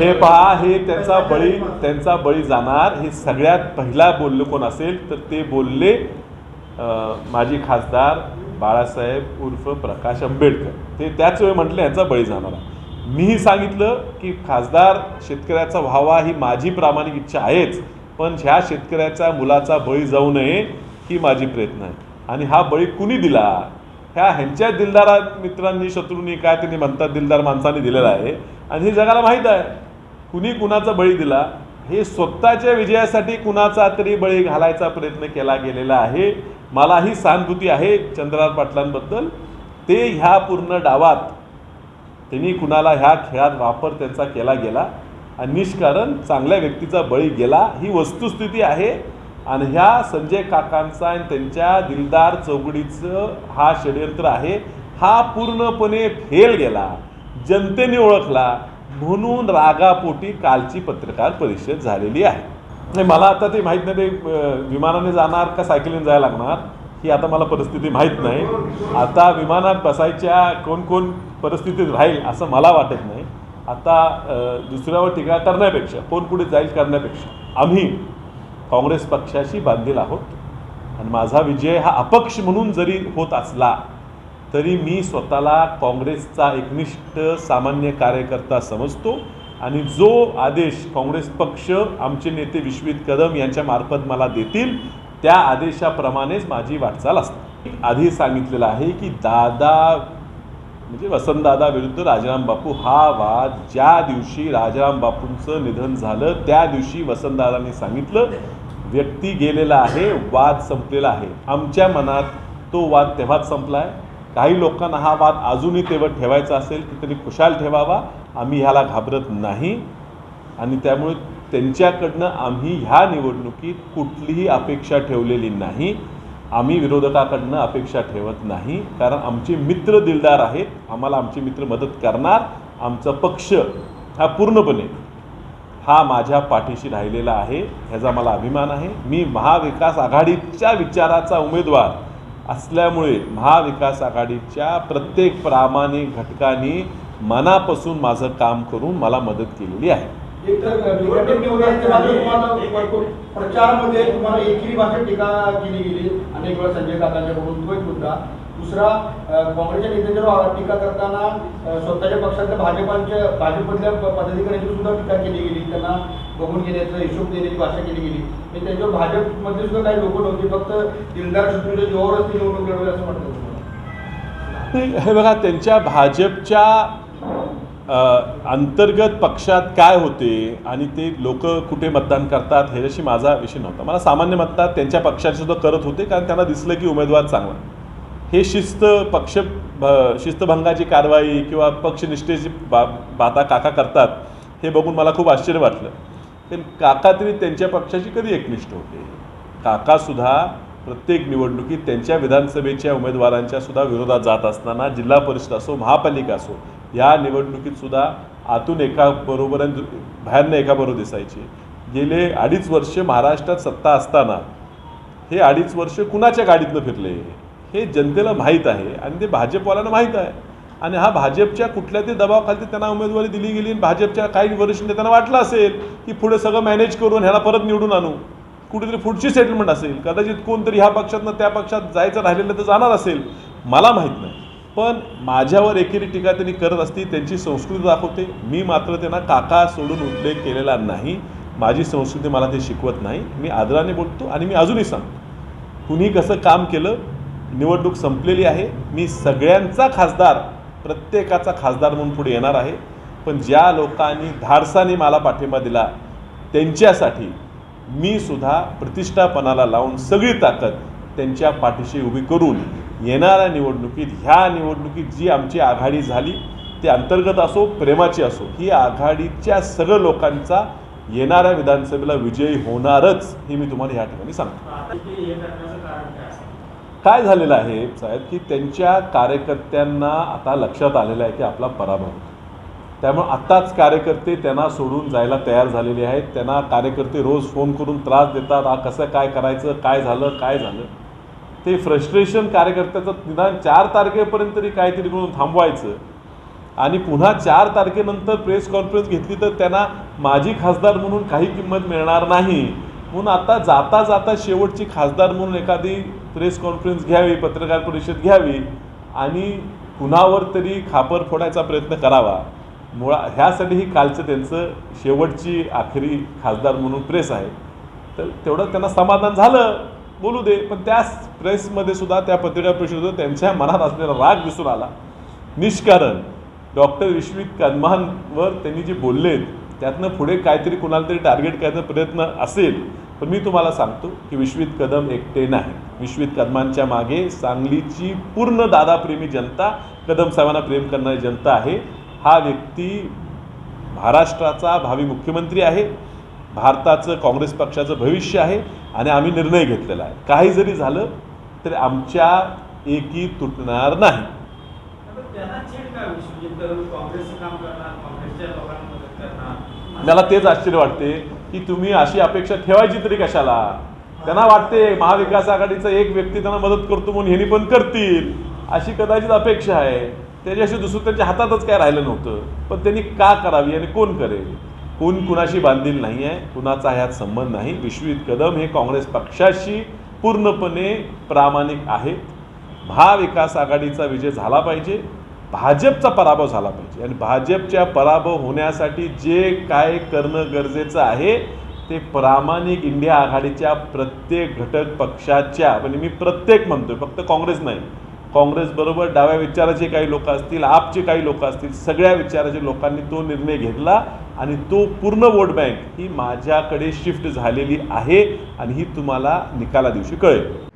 हे पहा हे त्यांचा बळी त्यांचा बळी जाणार. हे सगळ्यात पहिला बोललं कोण असेल तर ते बोलले माजी खासदार बाळासाहेब उर्फ प्रकाश आंबेडकर. ते त्याच वेळी म्हटले यांचा बळी जाणार मीही सांगितलं की खासदार शेतकऱ्याचा व्हावा ही माझी प्रामाणिक इच्छा आहेच पण ह्या शेतकऱ्याच्या मुलाचा बळी जाऊ नये ही माझी प्रयत्न आहे. आणि हा बळी कुणी दिला? ह्या ह्यांच्या दिलदारा मित्रांनी शत्रूंनी काय त्यांनी म्हणतात दिलदार माणसांनी दिलेला आहे. आणि हे जगाला माहीत आहे. कुणी कुणाचा बळी दिला हे स्वतःच्या विजयासाठी कुणाचा तरी बळी घालायचा प्रयत्न केला गेलेला आहे. मला ही सहानुभूती आहे चंद्रनाथ पाटलांबद्दल. ते ह्या पूर्ण डावात त्यांनी कुणाला ह्या खेळात वापर त्यांचा केला गेला. आणि निष्कारण चांगल्या व्यक्तीचा बळी गेला ही वस्तुस्थिती आहे. आणि ह्या संजय काकांचा आणि त्यांच्या दिलदार चौकडीचं हा षडयंत्र आहे. हा पूर्णपणे फेल गेला. जनतेने ओळखला. म्हणून रागापोटी कालची पत्रकार परिषद झालेली आहे. नाही मला आता ते माहीत नाही ते विमानाने जाणार का सायकलीने जायला लागणार ही आता मला परिस्थिती माहीत नाही. आता विमानात बसायच्या कोण कोण परिस्थितीत राहील असं मला वाटत नाही. आता दुसऱ्यावर टीका करण्यापेक्षा कोण पुढे जाईल करण्यापेक्षा आम्ही काँग्रेस पक्षाशी बांधील आहोत. आणि माझा विजय हा अपक्ष म्हणून जरी होत असला तरी मी स्वतःला काँग्रेसचा एकनिष्ठ सामान्य कार्यकर्ता समजतो आणि जो आदेश काँग्रेस पक्ष आमचे नेते विश्वित कदम यांच्या मार्फत मला देतील त्या आदेशाप्रमाणेच माझी वाटचाल असते. आधी सांगितलेलं आहे की दादा म्हणजे वसंतदादा विरुद्ध राजाराम बापू हा वाद ज्या दिवशी राजाराम बापूंचं निधन झालं त्या दिवशी वसंतदादांनी सांगितलं व्यक्ती गेलेला आहे वाद संपलेला आहे. आमच्या मनात तो वाद तेव्हाच संपला आहे काही लोकांना हा वाद अजूनही तेव्हा ठेवायचा असेल की तरी खुशाल ठेवावा आम्ही ह्याला घाबरत नाही. आणि त्यामुळे त्यांच्याकडनं आम्ही ह्या निवडणुकीत कुठलीही अपेक्षा ठेवलेली नाही. आम्ही विरोधकाकडनं अपेक्षा ठेवत नाही. कारण आमचे मित्र दिलदार आहेत. आम्हाला आमचे मित्र मदत करणार. आमचा पक्ष हा पूर्णपणे हा माझ्या पाठीशी राहिलेला आहे. ह्याचा मला अभिमान आहे. मी महाविकास आघाडीच्या विचाराचा उमेदवार. असल्यामुळे महाविकास आघाडीच्या प्रत्येक प्रामाणिक घटकांनी मनापासून माझं काम करून मला मदत केलेली आहे. तुम्हाला प्रचारामध्ये तुम्हाला एकेरी भाषेत टीका केली गेली. अनेक वेळा संजय काकांच्याकडून तो एक मुद्दा दुसरा काँग्रेसच्या नेत्यांच्यावर टीका करताना स्वतःच्या पक्षातल्या भाजपांच्या भाजपमधल्या पदाधिकाऱ्यांची सुद्धा टीका केली गेली. त्यांना बघून घेण्याचा हिशोब देण्याची भाषा केली गेली. म्हणजे त्यांच्यावर भाजपमध्ये सुद्धा काही लोक नव्हते फक्त दिलदार शत्रूच्या जीवावरच ती निवडणूक लढवली असं म्हणतात नाही, हे बघा त्यांच्या भाजपच्या अंतर्गत पक्षात काय होते आणि ते लोक कुठे मतदान करतात ह्याच्याशी माझा विषय नव्हता. मला सामान्य मतदार त्यांच्या पक्षाचे सुद्धा करत होते कारण त्यांना दिसलं की उमेदवार चांगला. हे शिस्त पक्ष भ- शिस्तभंगाची कारवाई किंवा पक्षनिष्ठेची बा बाता काका करतात हे बघून मला खूप आश्चर्य वाटलं. पण काका तरी त्यांच्या पक्षाशी कधी एकनिष्ठ होते? काकासुद्धा प्रत्येक निवडणुकीत त्यांच्या विधानसभेच्या उमेदवारांच्या सुद्धा विरोधात जात असताना जिल्हा परिषद असो महापालिका असो या निवडणुकीत सुद्धा आतून एका बरोबर आणि बाहेरनं एका बरोबर दिसायचे. गेले अडीच वर्ष महाराष्ट्रात सत्ता असताना हे अडीच वर्ष कुणाच्या गाडीतनं फिरले? हे जनतेला माहीत आहे आणि ते भाजपवाल्यांना माहीत आहे. आणि हा भाजपच्या कुठल्या ते दबावाखाली त्यांना उमेदवारी दिली गेली आणि भाजपच्या काही वरिष्ठ नेत्यांना वाटलं असेल की पुढे सगळं मॅनेज करून ह्याला परत निवडून आणू. कुठेतरी पुढची सेटलमेंट असेल. कदाचित कोणतरी ह्या पक्षातनं त्या पक्षात जायचं राहिलेलं तर जाणार असेल. मला माहीत नाही. पण माझ्यावर एकेरी टीका त्यांनी करत असती त्यांची संस्कृती दाखवते. मी मात्र त्यांना काका सोडून उल्लेख केलेला नाही. माझी संस्कृती मला ते शिकवत नाही. मी आदराने बोलतो आणि मी अजूनही सांगतो. कुणी कसं काम केलं निवडणूक संपलेली आहे. मी सगळ्यांचा खासदार प्रत्येकाचा खासदार म्हणून पुढे येणार आहे. पण ज्या लोकांनी धाडसाने मला पाठिंबा दिला त्यांच्यासाठी मी सुद्धा प्रतिष्ठापणाला लावून सगळी ताकद त्यांच्या पाठीशी उभी करून येणाऱ्या निवडणुकीत ह्या निवडणुकीत जी आमची आघाडी झाली ती अंतर्गत असो प्रेमाची असो ही आघाडीच्या सगळं लोकांचा येणाऱ्या विधानसभेला विजयी होणारच हे मी तुम्हाला या ठिकाणी सांगतो. काय झालेलं आहे साहेब की त्यांच्या कार्यकर्त्यांना आता लक्षात आलेलं आहे की आपला पराभव. त्यामुळे आत्ताच कार्यकर्ते त्यांना सोडून जायला तयार झालेले आहेत. त्यांना कार्यकर्ते रोज फोन करून त्रास देतात. हा कसं काय करायचं काय झालं काय झालं? ते फ्रस्ट्रेशन कार्यकर्त्याचं निदान चार तारखेपर्यंत तरी काहीतरी करून थांबवायचं. आणि पुन्हा चार तारखेनंतर प्रेस कॉन्फरन्स घेतली तर त्यांना माजी खासदार म्हणून काही किंमत मिळणार नाही. म्हणून आता जाता जाता शेवटची खासदार म्हणून एखादी प्रेस कॉन्फरन्स घ्यावी पत्रकार परिषद घ्यावी आणि कुणावर तरी खापर फोडायचा प्रयत्न करावा. मुळा ह्यासाठी ही कालचं त्यांचं शेवटची आखरी खासदार म्हणून प्रेस आहे. तर तेवढं त्यांना समाधान झालं. बोलू दे पण त्याच प्रेसमध्ये सुद्धा त्या पत्रकार परिषदेत त्यांच्या मनात असलेला राग दिसून आला. निष्कारण. डॉक्टर विश्वित कदमांवर त्यांनी जे बोललेत त्यातनं पुढे काहीतरी कुणाला तरी टार्गेट करायचा प्रयत्न असेल पण मी तुम्हाला सांगतो की विश्वित कदम एकटे नाही. विश्वित कदमांच्या मागे सांगलीची पूर्ण दादाप्रेमी जनता कदम साहेबांना प्रेम करणारी जनता आहे. हा व्यक्ती महाराष्ट्राचा भावी मुख्यमंत्री आहे. भारताचं काँग्रेस पक्षाचं भविष्य आहे आणि आम्ही निर्णय घेतलेला आहे. काही जरी झालं तरी आमच्या एकी तुटणार नाही. काँग्रेसचं काम करणार काँग्रेसच्या लोकांना मदत करणार? मला तेच आश्चर्य वाटते की तुम्ही अशी अपेक्षा ठेवायची तरी कशाला? त्यांना वाटते महाविकास आघाडीचा एक व्यक्ती त्यांना मदत करतो म्हणून ह्यांनी पण करतील. अशी कदाचित अपेक्षा आहे. त्याच्याशी दुसरं त्यांच्या हातातच काय राहिलं नव्हतं. पण त्यांनी का करावी आणि कोण करेल? कोण कुणाशी बांधील नाही आहे कुणाचा ह्यात संबंध नाही. विश्वजित कदम हे काँग्रेस पक्षाशी पूर्णपणे प्रामाणिक आहेत. महाविकास आघाडीचा विजय झाला पाहिजे. भाजपचा पराभव झाला पाहिजे. आणि भाजपच्या पराभव होण्यासाठी जे काय करणं गरजेचं आहे ते प्रामाणिक इंडिया आघाडीच्या प्रत्येक घटक पक्षाच्या म्हणजे मी प्रत्येक म्हणतोय फक्त काँग्रेस नाही. काँग्रेसबरोबर डाव्या विचाराचे काही लोक असतील आपचे काही लोक असतील सगळ्या विचाराच्या लोकांनी तो निर्णय घेतला आणि तो पूर्ण वोट बँक ही माझ्याकडे शिफ्ट झालेली आहे आणि ही तुम्हाला निकाला दिवशी कळेल.